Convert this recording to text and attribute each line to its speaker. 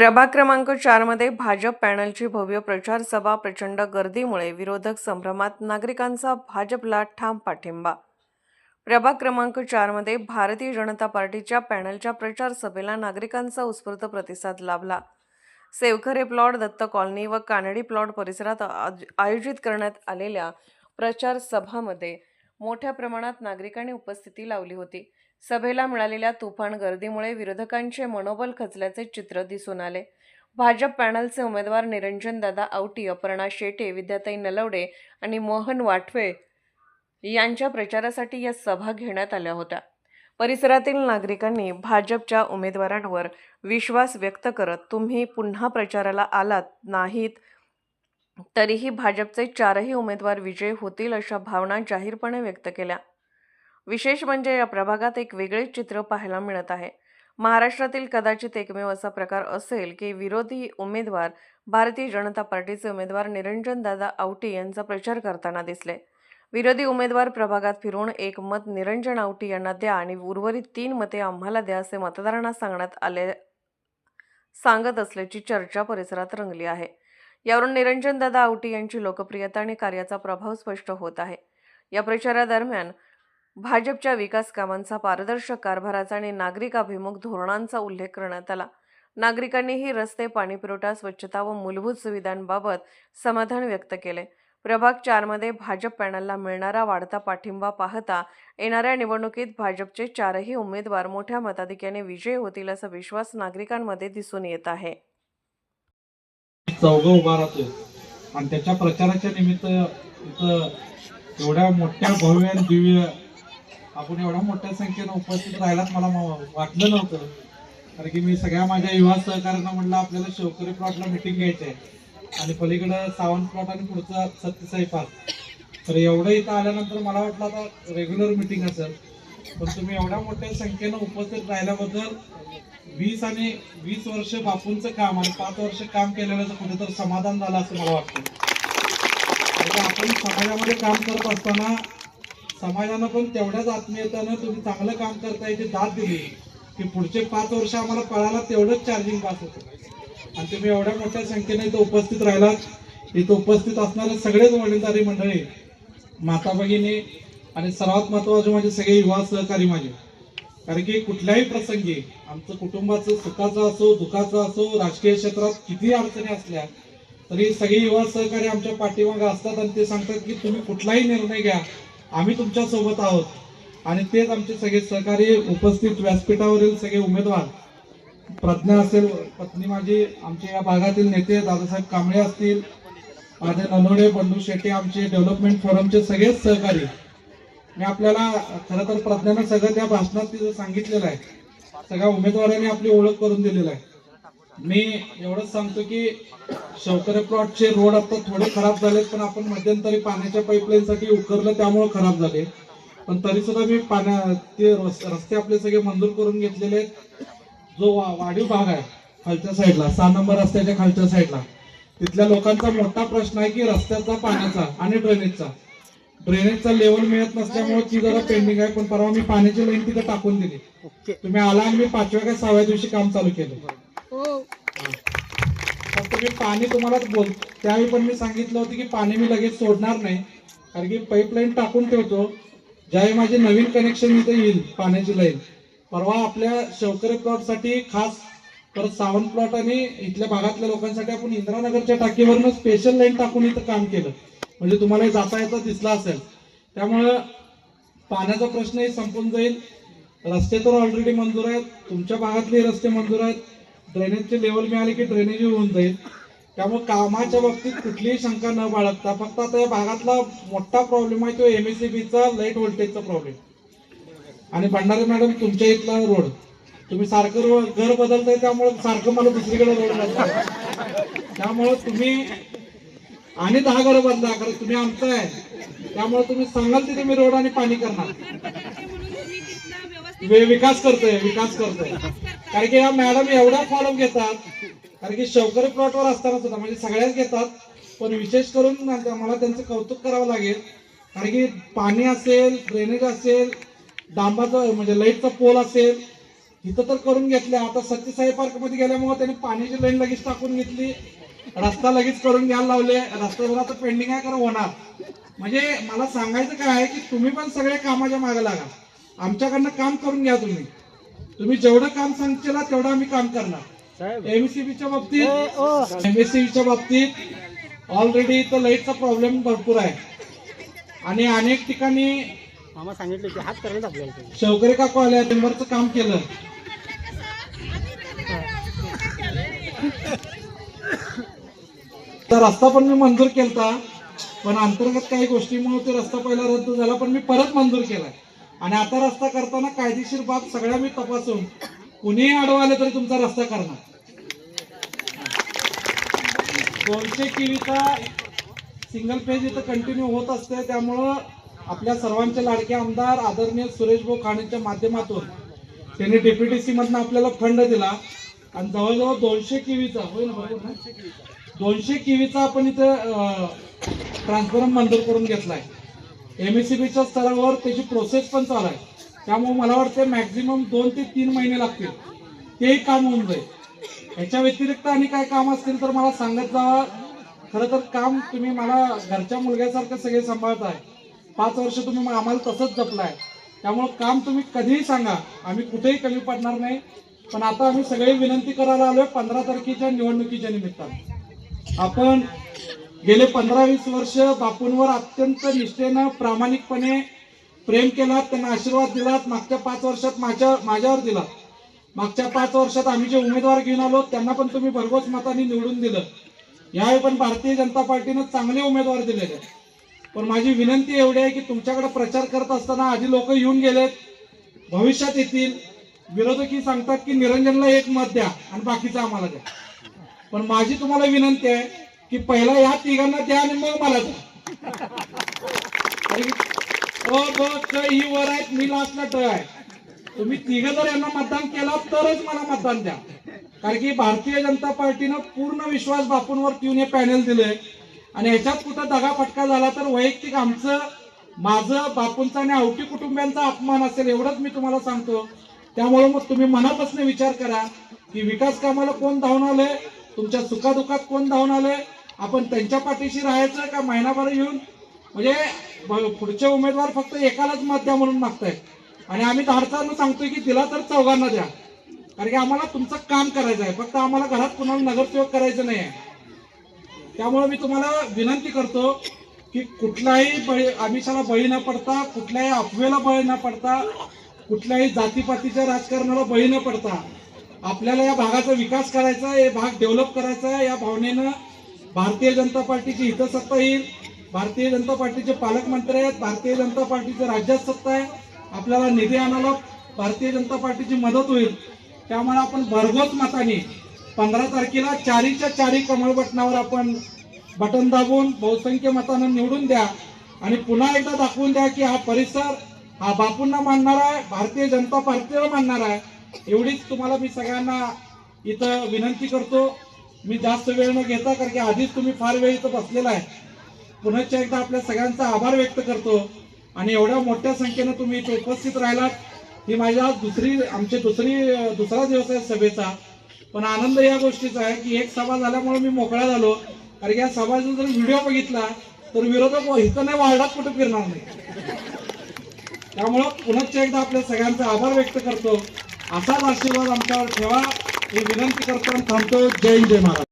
Speaker 1: प्रभाग क्रमांक चारमध्ये भाजप पॅनलची भव्य प्रचार सभा प्रचंड गर्दीमुळे विरोधक संभ्रमात नागरिकांचा भाजपला ठाम पाठिंबा. प्रभाग क्रमांक चारमध्ये भारतीय जनता पार्टीच्या पॅनलच्या प्रचार सभेला नागरिकांचा उत्स्फूर्त प्रतिसाद लाभला. सेवखरे प्लॉट दत्त कॉलनी व कानडी प्लॉट परिसरात आज- आयोजित करण्यात आलेल्या प्रचार सभामध्ये मोठ्या प्रमाणात नागरिकांनी उपस्थिती लावली होती. सभेला मिळालेल्या तुफान गर्दीमुळे विरोधकांचे मनोबल खचल्याचे चित्र दिसून आले. भाजप पॅनलचे उमेदवार निरंजन दादा आवटी अपर्णा शेटे विद्याताई नलवडे आणि मोहन वाटवे यांच्या प्रचारासाठी या सभा घेण्यात आल्या होत्या. परिसरातील नागरिकांनी भाजपच्या उमेदवारांवर विश्वास व्यक्त करत तुम्ही पुन्हा प्रचाराला आलात नाहीत तरीही भाजपचे चारही उमेदवार विजयी होतील अशा भावना जाहीरपणे व्यक्त केल्या. विशेष म्हणजे या प्रभागात एक वेगळेच चित्र पाहायला मिळत आहे. महाराष्ट्रातील कदाचित एकमेव असा प्रकार असेल की विरोधी उमेदवार भारतीय जनता पार्टीचे उमेदवार निरंजन दादा आवटी यांचा प्रचार करताना दिसले. विरोधी उमेदवार प्रभागात फिरून एक मत निरंजन आवटी यांना द्या आणि उर्वरित तीन मते आम्हाला द्या असे मतदारांना सांगण्यात आले सांगत असल्याची चर्चा परिसरात रंगली आहे. यावरून निरंजन दादा आवटी यांची लोकप्रियता आणि कार्याचा प्रभाव स्पष्ट होत आहे. या प्रचारादरम्यान भाजपच्या विकास कामांचा पारदर्शक कारभाराचा आणि नागरिकाभिमुख धोरणांचा उल्लेख करण्यात आला. नागरिकांनीही रस्ते पाणीपुरवठा स्वच्छता व मूलभूत सुविधांबाबत समाधान व्यक्त केले. प्रभाग चारमध्ये भाजप पॅनलला मिळणारा वाढता पाठिंबा पाहता येणाऱ्या निवडणुकीत भाजपचे चारही उमेदवार मोठ्या मताधिक्याने विजयी होतील असा विश्वास नागरिकांमध्ये दिसून येत आहे.
Speaker 2: चौघ उभा राहतो आणि त्याच्या प्रचाराच्या निमित्त इथं एवढ्या मोठ्या भव्य दिव्य आपण एवढ्या मोठ्या संख्येनं उपस्थित राहिलात मला वाटलं नव्हतं. कारण की मी सगळ्या माझ्या युवा सहकार्यांना म्हटलं आपल्याला शेवकरी प्लॉटला मिटिंग घ्यायची आहे आणि पलीकडं सावंत प्लॉट आणि पुढचा सत्यसाई पार्क तर एवढं इथं आल्यानंतर मला वाटलं आता रेग्युलर मिटिंग असेल. पण तुम्ही एवढ्या मोठ्या संख्येनं उपस्थित राहिल्याबद्दल वीस आणि वीस वर्ष बापूंचं काम आणि पाच वर्ष काम केलेल्याचं कुठेतरी समाधान झालं असं मला वाटतं. आपण समाजामध्ये काम करत असताना समाजानं पण तेवढ्याच आत्मीयतेनं तुम्ही चांगलं काम करता याची दाद दिली. की पुढचे पाच वर्ष आम्हाला पळायला तेवढंच चार्जिंग पास होतं. आणि तुम्ही एवढ्या मोठ्या संख्येने इथं उपस्थित राहिलात. इथं उपस्थित असणारे सगळेच वडीलधारी मंडळी माता भगिनी आणि सर्वात महत्त्वाचे माझे सगळे युवा सहकारी माझे. कारण की कुठल्याही प्रसंगी आमचं कुटुंबाचं सुखाचं असो दुखाचं असो राजकीय क्षेत्रात किती अडचणी असल्या तरी सगळे युवा सहकारी आमच्या पाठीमागे असतात आणि ते सांगतात की तुम्ही कुठलाही निर्णय घ्या. आम्ही तुमच्यासोबत आहोत. आणि तेच आमचे सगळे सहकारी उपस्थित व्यासपीठावरील सगळे उमेदवार. प्रज्ञा असेल पत्नी माझी आमचे या भागातील नेते दादासाहेब कांबळे असतील माझे नलोडे बंडू शेट्टी आमचे डेव्हलपमेंट फोरमचे सगळेच सहकारी. मी आपल्याला खरं तर प्रज्ञानं सगळं त्या भाषणात तिथं सांगितलेलं आहे. सगळ्या उमेदवारांनी आपली ओळख करून दिलेली आहे. मी एवढंच सांगतो की शवकरे प्लॉटचे रोड आता थोडे खराब झालेत पण आपण मध्यंतरी पाण्याच्या पाईपलाईनसाठी उकरलं त्यामुळे खराब झाले. पण तरी सुद्धा मी पाण्या ते रस- रस्ते आपले सगळे मंजूर करून घेतलेले आहेत. जो वा- वाढीव भाग आहे खालच्या साईडला सहा नंबर रस्त्याच्या खालच्या साईडला तिथल्या लोकांचा मोठा प्रश्न आहे की रस्त्याचा पाण्याचा आणि ड्रेनेजचा. ड्रेनेजचा लेवल मिळत नसल्यामुळे ती जरा पेंडिंग आहे पण परवा मी पाण्याची लाईन तिथे टाकून दिली. तुम्ही आला आणि मी पाचव्या का सहाव्या दिवशी काम चालू केलं. हो. फक्त मी पाणी तुम्हालाच बोल त्यावेळी पण मी सांगितलं होतं की पाणी मी लगेच सोडणार नाही. कारण की पाईपलाईन टाकून ठेवतो ज्यावेळी माझे नवीन कनेक्शन इथे येईल पाण्याची लाईन परवा आपल्या शवकरे प्लॉटसाठी खास परत सावंत प्लॉट आणि इथल्या भागातल्या लोकांसाठी आपण इंदिरानगरच्या टाकीवरनं स्पेशल लाईन टाकून इथं काम केलं. म्हणजे तुम्हाला जाता येता दिसला असेल. त्यामुळं पाण्याचा प्रश्नही संपून जाईल. रस्ते तर ऑलरेडी मंजूर आहेत. तुमच्या भागातले रस्ते मंजूर आहेत. ड्रेनेजचे लेवल मिळाले की ड्रेनेज होऊन जाईल. त्यामुळे कामाच्या बाबतीत कुठलीही शंका न बाळगता फक्त आता या भागातला मोठा प्रॉब्लेम आहे तो एम एस सी बीचा लाइट व्होल्टेजचा प्रॉब्लेम आणि भंडारे मॅडम तुमच्या इथला रोड तुम्ही सारखं घर बदलताय त्यामुळे सारखं मला दुसरीकडे रोड बदलताय. त्यामुळे तुम्ही आणि दहा घरं बदला कारण तुम्ही आमचं आहे. त्यामुळे तुम्ही सांगाल तिथे मी रोड आणि पाणी करणार. विकास करतोय विकास करतोय. कारण की या मॅडम एवढा फॉलो घेतात. कारण की शवकरी प्लॉटवर असताना सुद्धा म्हणजे सगळ्याच घेतात. पण विशेष करून मला त्यांचं कौतुक करावं लागेल. कारण की पाणी असेल ड्रेनेज असेल डांबाचं म्हणजे लाईटचा पोल असेल इथं तर करून घेतलं आता सत्यसाई पार्कमध्ये गेल्यामुळे त्यांनी पाण्याची लाईन लगेच टाकून घेतली. रस्ता लगेच करून घ्यायला लावले. रस्ता जरा पेंडिंग आहे खरं होणार. म्हणजे मला सांगायचं काय आहे की तुम्ही पण सगळ्या कामाच्या मागे लागा. आमच्याकडनं काम करून घ्या तुम्ही. तुम्ही जेवढं काम सांगशील तेवढं आम्ही काम करणार. एमएससीबीच्या बाबतीत एमएससीबीच्या बाबतीत ऑलरेडी इथं लाईटचा प्रॉब्लेम भरपूर आहे. आणि अनेक ठिकाणी
Speaker 3: सांगितले की हात करायला आपल्याला ते.
Speaker 2: शेवकरे काकू आल्या टेंबरचं काम केलं. तर रस्ता पण मी मंजूर केलता पण अंतर्गत काही गोष्टीमुळे तो रस्ता पहिला रद्द झाला पण मी परत मंजूर केलाय. आणि आता रस्ता करताना कायदेशीर बाब सगळ्या मी तपासून कुणीही आडवा आलं तरी तुमचा रस्ता करणार. दोनशे किवीचा सिंगल पेज इथं कंटिन्यू होत असते त्यामुळं आपल्या सर्वांचे लाडके आमदार आदरणीय सुरेश भाऊ खाणेच्या माध्यमातून त्यांनी डीपीटीसी मधनं आपल्याला फंड दिला. आणि जवळजवळ दोनशे किवीचा होय ना बरोबर? ना दोनशे किवीचा आपण इथं ट्रान्सफॉर्म मंजूर करून घेतलाय. एमएससीबीच्या स्तरावर त्याची प्रोसेस पण चालू आहे. त्यामुळे मला वाटतं मॅक्झिमम दोन ते तीन महिने लागतील. तेही काम होऊन जाईल. ह्याच्या व्यतिरिक्त आणि काय काम असतील तर मला सांगत जावा खरं तर काम तुम्ही मला घरच्या मुलग्यासारखं सगळे सांभाळताय. पाच वर्ष तुम्ही मग आम्हाला तसंच जपलाय. त्यामुळं काम तुम्ही कधीही सांगा. आम्ही कुठेही कमी पडणार नाही. पण आता आम्ही सगळी विनंती करायला आलोय पंधरा तारखेच्या निवडणुकीच्या निमित्तानं. आपण गेले पंधरा वीस वर्ष बापूंवर अत्यंत निष्ठेनं प्रामाणिकपणे प्रेम केलात त्यांना आशीर्वाद दिलात मागच्या पाच वर्षात माझ्या माझ्यावर दिला. मागच्या पाच वर्षात आम्ही जे उमेदवार घेऊन आलो त्यांना पण तुम्ही भरघोस मतांनी निवडून दिलं. यावेळी पण भारतीय जनता पार्टीनं चांगले उमेदवार दिलेले आहेत. पण माझी विनंती एवढी आहे की तुमच्याकडे प्रचार करत असताना आधी लोक येऊन गेलेत भविष्यात येतील. विरोधकी सांगतात की निरंजनला एक मत द्या आणि बाकीचं आम्हाला द्या. पण माझी तुम्हाला विनंती आहे की पहिला या तिघांना द्या आणि मग मला द्या. ही वर आहेत मी लास्टला ट आहे. तुम्ही तिघ जर यांना मतदान केला तरच मला मतदान द्या. कारण की भारतीय जनता पार्टीनं पूर्ण विश्वास बापूंवर ठेवून हे पॅनल दिलंय. आणि ह्याच्यात कुठं दगाफटका झाला तर वैयक्तिक आमचं माझं बापूंचा आणि आवटी कुटुंबियांचा अपमान असेल एवढंच मी तुम्हाला सांगतो. त्यामुळे मग तुम्ही मनापासून विचार करा की विकास कामाला कोण धावून आलंय? तुमच्या सुखादुखात कोण धावून आलंय? आपण त्यांच्या पाठीशी राहायचं का महिनाभर येऊन म्हणजे पुढचे उमेदवार फक्त एकालाच मत द्या म्हणून मागतायत. आणि आम्ही धाडसानं सांगतोय की दिला तर चौघांना द्या. कारण की आम्हाला तुमचं काम करायचं आहे. फक्त आम्हाला घरात कुणाला नगरसेवक करायचं नाही आहे. त्यामुळे मी तुम्हाला विनंती करतो की कुठलाही बळी आमिषाला बळी न पडता कुठल्याही अफवेला बळी न पडता कुठल्याही जातीपातीच्या राजकारणाला बळी न पडता आपल्याला या भागाचा विकास करायचा आहे हे भाग डेव्हलप करायचा आहे या भावनेनं भारतीय जनता पार्टीची इथं सत्ता येईल. भारतीय जनता पार्टीचे पालकमंत्री आहेत. भारतीय जनता पार्टीचं राज्यात सत्ता आहे. आपल्याला निधी आणायला भारतीय जनता पार्टीची मदत होईल. त्यामुळे आपण भरघोस मताने पंधरा तारखेला चारीच्या चारी कमळ बटनावर आपण बटन दाबून बहुसंख्य मतानं निवडून द्या आणि पुन्हा एकदा दाखवून द्या की हा परिसर हा बापूंना मानणार आहे भारतीय जनता पार्टीला मानणार आहे. एवढीच तुम्हाला मी सगळ्यांना इथं विनंती करतो. मी जास्त वेळ न घेता कारण की आधीच तुम्ही फार वेळ इथं बसलेला आहे. पुनश्च एकदा आपल्या सगळ्यांचा आभार व्यक्त करतो. आणि एवढ्या मोठ्या संख्येनं तुम्ही इथे उपस्थित राहिलात. ही माझ्या दुसरी आमची दुसरी दुसरा दिवस आहे सभेचा. पण आनंद या गोष्टीचा आहे की एक सभा झाल्यामुळे मी मोकळा झालो. कारण की या सभाचा जर व्हिडिओ बघितला तर विरोधक इथं नाही वार्डात कुठे फिरणार नाही. त्यामुळं पुनश्च एकदा आपल्या सगळ्यांचा आभार व्यक्त करतो. असाच आशीर्वाद आमच्यावर ठेवा. ही विनंती करतो आणि थांबतो. जय जय महाराज